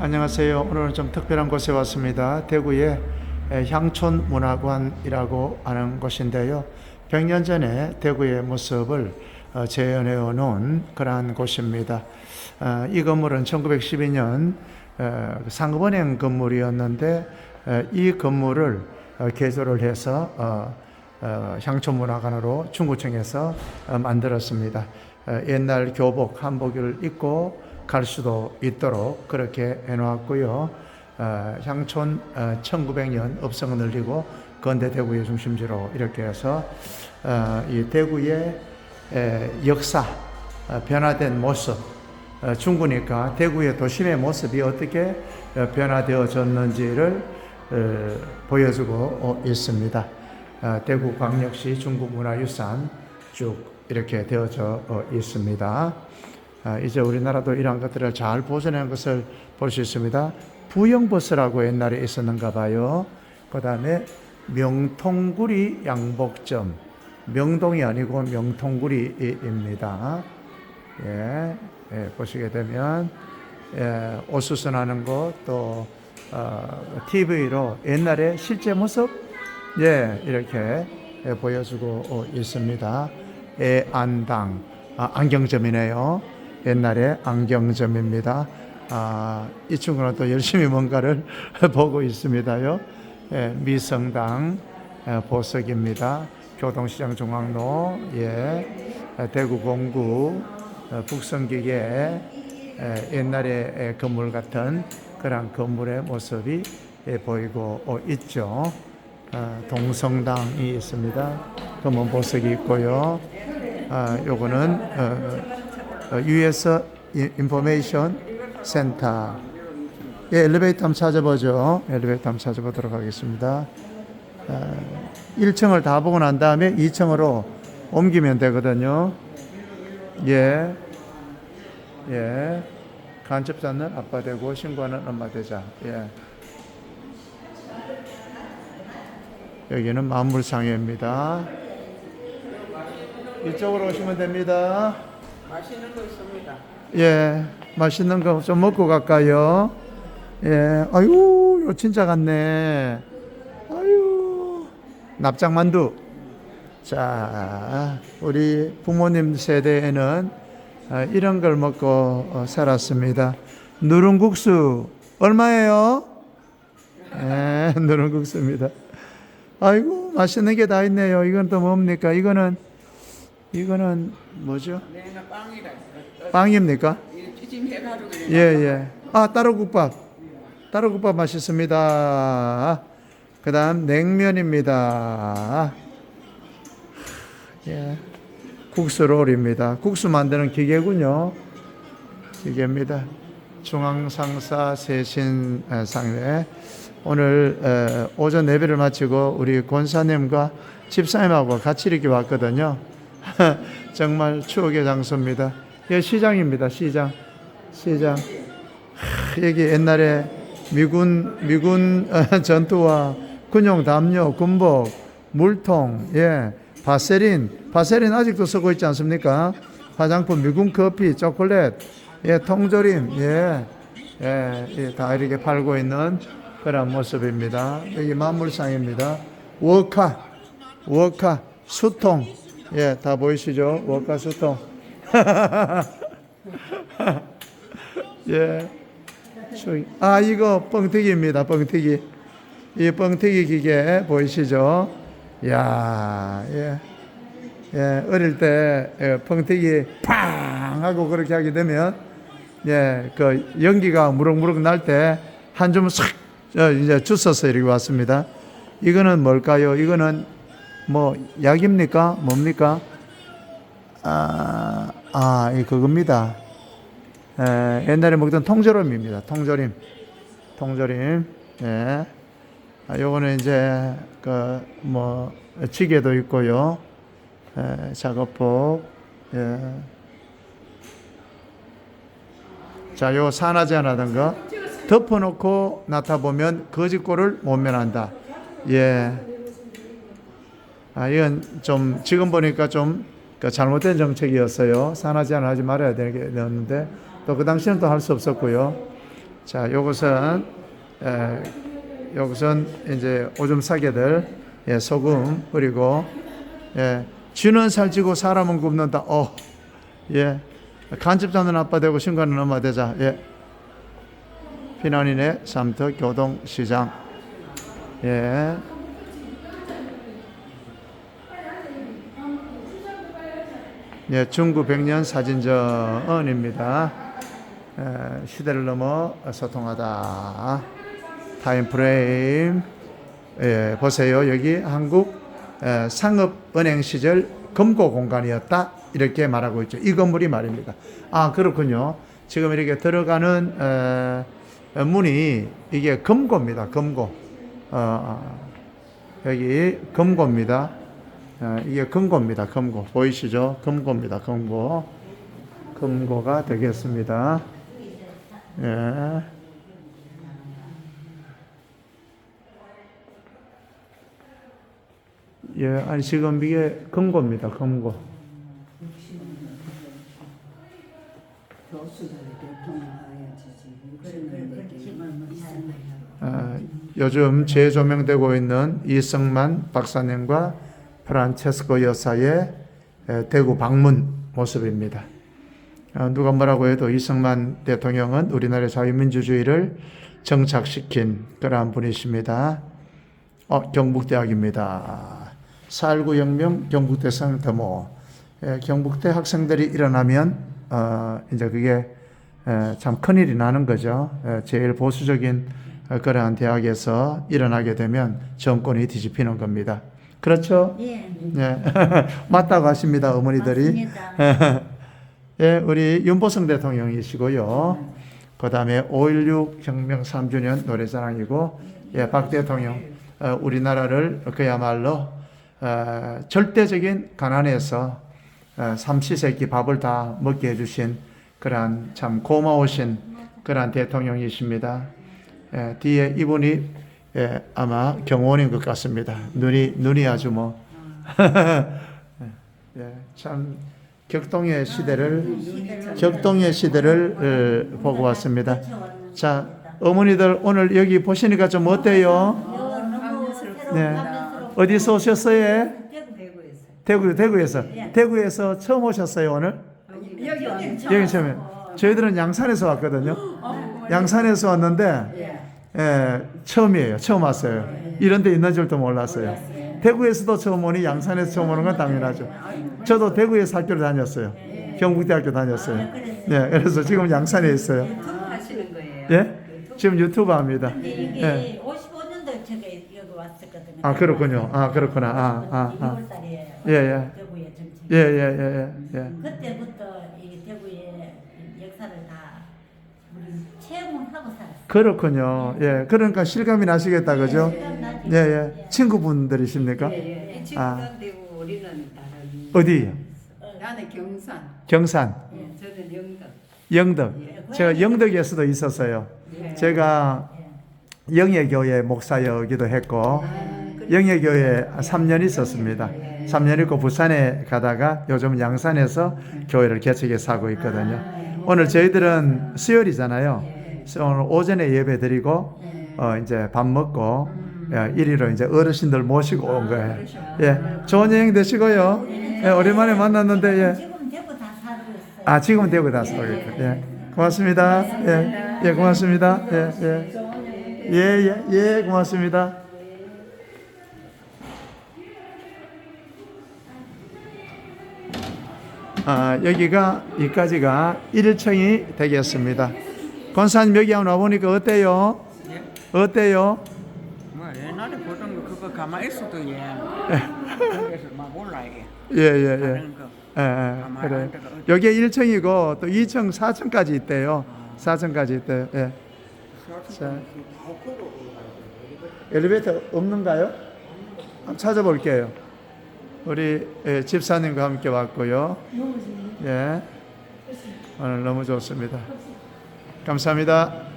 안녕하세요. 오늘은 좀 특별한 곳에 왔습니다. 대구의 향촌문화관이라고 하는 곳인데요. 100년 전에 대구의 모습을 어, 재현해 놓은 그러한 곳입니다. 어, 이 건물은 1912년 어, 상급은행 건물이었는데 어, 이 건물을 어, 개조를 해서 향촌문화관으로 중구청에서 어, 만들었습니다. 어, 옛날 교복 한복을 입고 갈 수도 있도록 그렇게 해놓았고요. 어, 향촌 어, 1900년 업성을 늘리고 건대 대구의 중심지로 이렇게 해서 어, 이 대구의 에, 역사 어, 변화된 모습 어, 중구니까 대구의 도심의 모습이 어떻게 어, 변화되어졌는지를 어, 보여주고 어, 있습니다. 어, 대구 광역시 중구문화유산 쭉 이렇게 되어져 어, 있습니다. 아, 이제 우리나라도 이러한 것들을 잘 보존하는 것을 볼 수 있습니다. 부영버스라고 옛날에 있었는가 봐요. 그 다음에 명통구리 양복점. 명동이 아니고 명통구리입니다. 예, 예, 보시게 되면, 예, 옷 수선하는 것, 또, 어, TV로 옛날에 실제 모습, 예, 이렇게 예, 보여주고 어, 있습니다. 애안당, 아, 안경점이네요. 옛날에 안경점입니다. 아, 이 친구는 또 열심히 뭔가를 보고 있습니다요. 예, 미성당 예, 보석입니다. 교동시장 중앙로, 예, 예, 대구 공구, 어, 북성기계, 예, 옛날의 예, 건물 같은 그런 건물의 모습이 예, 보이고 어, 있죠. 어, 동성당이 있습니다. 검은 보석이 있고요. 아, 요거는 어, 어, US 인포메이션 센터. 예, 엘리베이터 한번 찾아보죠. 엘리베이터 한번 찾아보도록 하겠습니다. 어, 1층을 다 보고 난 다음에 2층으로 옮기면 되거든요. 예. 예. 간첩자는 아빠 되고 신고하는 엄마 되자. 예. 여기는 만물상회입니다. 이쪽으로 오시면 됩니다. 맛있는 거 있습니다. 예, 맛있는 거 좀 먹고 갈까요? 예, 아유, 요 진짜 같네. 아유, 납작만두. 자, 우리 부모님 세대에는 어, 이런 걸 먹고 어, 살았습니다. 누룽국수 얼마예요? 예, 누룽국수입니다. 아이고, 맛있는 게 다 있네요. 이건 또 뭡니까? 이거는 이거는 뭐죠? 빵이라. 빵입니까? 예, 예. 아, 따로 국밥. 따로 국밥 맛있습니다. 그 다음 냉면입니다. 예. 국수 롤입니다. 국수 만드는 기계군요. 기계입니다. 중앙상사 세신상회. 오늘 에, 오전 예배를 마치고 우리 권사님과 집사님하고 같이 이렇게 왔거든요. 정말 추억의 장소입니다. 예, 시장입니다. 시장. 시장. 하, 여기 옛날에 미군 미군 어, 전투와 군용 담요, 군복, 물통, 예, 바세린, 바세린 아직도 쓰고 있지 않습니까? 화장품, 미군 커피, 초콜릿, 예, 통조림, 예, 예, 예, 다 이렇게 팔고 있는 그런 모습입니다. 여기 만물상입니다. 워카, 워카, 수통, 예, 다 보이시죠? 워카 수통. 예. 저- 아, 이거 뻥튀기입니다. 뻥튀기. 이 뻥튀기 기계 보이시죠? 야, 예. 예, 어릴 때 예, 뻥튀기 팡 하고 그렇게 하게 되면 예, 그 연기가 무럭무럭 날 때 한 줌싹 어, 이제 주워서 이렇게 왔습니다. 이거는 뭘까요? 이거는 뭐 약입니까? 뭡니까? 아, 아, 이 그겁니다. 에, 옛날에 먹던 통조림입니다. 통조림. 통조림. 예. 아, 요거는 이제 그뭐 지게도 있고요. 에, 작업복. 예. 자, 요 산화제 하나든가 덮어놓고 나타보면 거짓골을 못 면한다. 예. 아, 이건 좀 지금 보니까 좀그 잘못된 정책이었어요. 산화 제한 하지 말아야 되겠는데 또 그 당시에는 또 할 수 없었고요. 자, 요것은 에, 요것은 이제 오줌 싸개들 예, 소금 그리고 예, 쥐는 살찌고 사람은 굽는다. 어, 예, 간접 잡는 아빠 되고 신가는 엄마 되자. 예, 피난인의 삼터 교동시장. 예. 예, 중구 백년 사진전입니다. 에, 시대를 넘어 소통하다. 타임 프레임. 예, 보세요. 여기 한국 에, 상업은행 시절 금고 공간이었다. 이렇게 말하고 있죠. 이 건물이 말입니다. 아, 그렇군요. 지금 이렇게 들어가는 에, 문이 이게 금고입니다. 금고. 어, 여기 금고입니다. 어, 이게 금고입니다. 금고. 보이시죠? 금고입니다. 금고. 금고가 되겠습니다. 예. 예, 아니 지금 이게 금고입니다. 금고. 어, 요즘 재조명되고 있는 이승만 박사님과 프란체스코 여사의 에, 대구 방문 모습입니다. 어, 누가 뭐라고 해도 이승만 대통령은 우리나라의 자유민주주의를 정착시킨 그러한 분이십니다. 어, 경북대학입니다. 4.19 혁명 경북대생 데모. 예, 경북대 학생들이 일어나면 어, 이제 그게 에, 참 큰일이 나는 거죠. 에, 제일 보수적인 어, 그러한 대학에서 일어나게 되면 정권이 뒤집히는 겁니다. 그렇죠? 예. 예. 맞다고 하십니다, 어머니들이. 맞습니다. 예, 우리 윤보성 대통령이시고요. 그 다음에 5.16 혁명 3주년 노래자랑이고, 예, 박 대통령, 어, 우리나라를 그야말로, 어, 절대적인 가난에서 어, 삼시세끼 밥을 다 먹게 해주신 그러한 참 고마우신 그러한 대통령이십니다. 예, 뒤에 이분이 예, 아마 경호원인 것 같습니다. 눈이, 눈이 아주 뭐, 예, 참 격동의 시대를 격동의 시대를 어, 보고 왔습니다. 자, 어머니들 오늘 여기 보시니까 좀 어때요? 네. 어디서 오셨어요? 대구 대구에서 대구에서 처음 오셨어요 오늘? 여기 처음에 저희들은 양산에서 왔거든요. 양산에서 왔는데 예, 처음이에요. 처음 왔어요. 이런 데 있는 줄도 몰랐어요. 대구에서도 처음 오니 양산에서 처음 오는 건 당연하죠. 저도 대구에서 학교를 다녔어요. 경북대학교 다녔어요. 네, 그래서 지금 양산에 있어요. 유튜브 하시는 거예요. 예? 지금 유튜브 합니다. 근데 이게 예. 55년도에 제가 여기 왔었거든요. 아, 그렇군요. 아, 그렇구나. 아, 아, 아. 6월달에 예, 예. 대구에. 예, 예, 예, 예. 예. 그때부터 이 대구의 역사를 다 우리 체험을 하고 살았어요. 그렇군요. 예. 그러니까 실감이 나시겠다. 그죠? 실감 나죠? 예, 예. 친구분들이십니까? 예, 예. 아. 친구가 되고 우리는 다른. 어디요? 나는 경산. 경산, 예, 저는 영덕. 영덕. 예. 제가 영덕에서도 있었어요. 예. 제가 영예교회 목사여기도 했고, 영예교회 3년 있었습니다. 3년 있고 부산에 가다가 요즘 양산에서 교회를 개척해 사고 있거든요. 오늘 저희들은 수요일이잖아요. 그래서 오늘 오전에 예배 드리고, 어, 이제 밥 먹고, 예, 이리로 이제 어르신들 모시고 온 거예요. 예, 좋은 여행 되시고요. 예, 오랜만에 만났는데, 예. 지금 대구 다 살고. 아, 지금은 나서. 예. 고맙습니다. 예. 예, 고맙습니다. 예, 예. 예, 예, 예, 고맙습니다. 아, 여기가, 여기까지가 1층이 되겠습니다. 권사님 여기 한번 와보니까 어때요? 예? 어때요? 뭐 옛날에 보던 거 그거 가만히 있어도 예. 그래서 막 올라 이게. 예, 예, 예. 다른 거. 예, 예, 그래. 여기 1층이고 또 2층, 4층까지 있대요. 4층까지 있대요. 예. 자, 엘리베이터 없는가요? 한번 찾아볼게요. 우리 예, 집사님과 함께 왔고요. 예. 오늘 너무 좋습니다. 감사합니다.